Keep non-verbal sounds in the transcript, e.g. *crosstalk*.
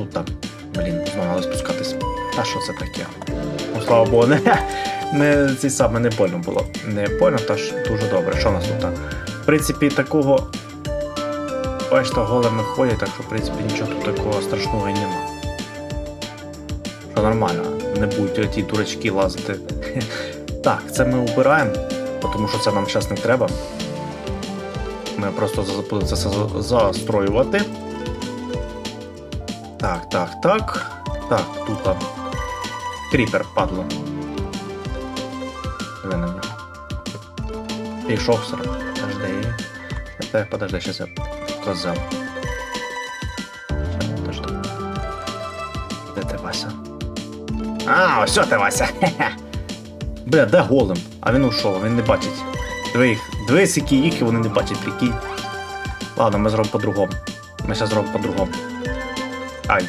тут так. Блін, знову треба спускатись. А що це таке? Ну, слава Богу, не, *laughs* не ці саме не больно було. Не больно, та ж дуже добре. Що у нас тут? В принципі, такого. Бачите, голими ходять, так що в принципі нічого тут такого страшного і нема. Що нормально, не будуть ті дурачки лазити. *laughs* Так, це ми убираємо, тому що це нам зараз не треба. Ми просто це застроювати. Так, так, так. Так, там. Кріпер, падло. Диви на. Пішов сер. Подожди. Це, подожди, щас я. Подожди. Де ти, Вася? А, ось ти, Вася. Хе-хе. *laughs* Бля, де голим? А він ушов, він не бачить. Диви, скільки їх і вони не бачать, прикинь. Ладно, ми зробимо по-другому. Ми зараз зробимо по-другому.